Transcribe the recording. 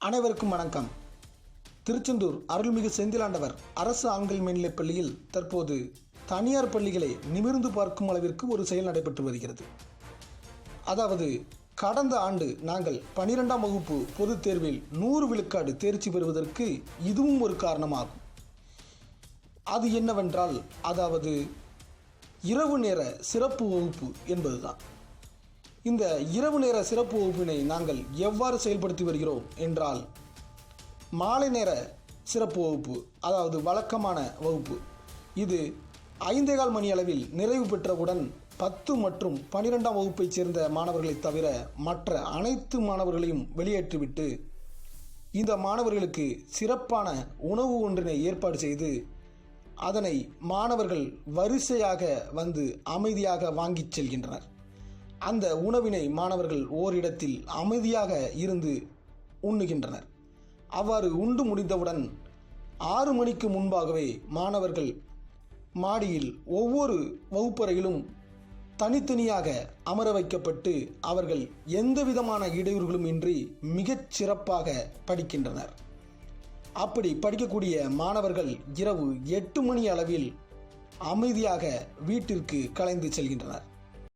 அனைவருக்கும் வணக்கம். திருச்செந்தூர் அருள்மிகு செந்திலாண்டவர் அரசு ஆண்கள் மேல்நிலைப் பள்ளியில் தற்போது தனியார் பள்ளிகளை நிமிர்ந்து பார்க்கும் அளவிற்கு ஒரு செயல் நடைபெற்று வருகிறது. அதாவது கடந்த ஆண்டு நாங்கள் பனிரெண்டாம் வகுப்பு பொதுத் தேர்வில் நூறு விழுக்காடு தேர்ச்சி பெறுவதற்கு இதுவும் ஒரு காரணமாகும். அது என்னவென்றால் அதாவது இரவு நேர சிறப்பு வகுப்பு என்பதுதான். இந்த இரவு நேர சிறப்பு வகுப்பினை நாங்கள் எவ்வாறு செயல்படுத்தி வருகிறோம் என்றால் மாலை நேர சிறப்பு வகுப்பு அதாவது வழக்கமான வகுப்பு. இது ஐந்தேகால் மணி அளவில் நிறைவு பெற்றவுடன் பத்து மற்றும் பனிரெண்டாம் வகுப்பைச் சேர்ந்த மாணவர்களைத் தவிர மற்ற அனைத்து மாணவர்களையும் வெளியேற்றிவிட்டு இந்த மாணவர்களுக்கு சிறப்பான உணவு ஒன்றினை ஏற்பாடு செய்து அதனை மாணவர்கள் வரிசையாக வந்து அமைதியாக வாங்கிச் செல்கின்றனர். அந்த உணவினை மாணவர்கள் ஓரிடத்தில் அமைதியாக இருந்து உண்ணுகின்றனர். அவ்வாறு உண்டு முடிந்தவுடன் ஆறு மணிக்கு முன்பாகவே மாணவர்கள் மாடியில் ஒவ்வொரு வகுப்பறையிலும் தனித்தனியாக அமர வைக்கப்பட்டு அவர்கள் எந்த விதமான இடையூறுகளும் இன்றி மிகச் சிறப்பாக படிக்கின்றனர். அப்படி படிக்கக்கூடிய மாணவர்கள் இரவு எட்டு மணி அளவில் அமைதியாக வீட்டிற்கு கலைந்து செல்கின்றனர்.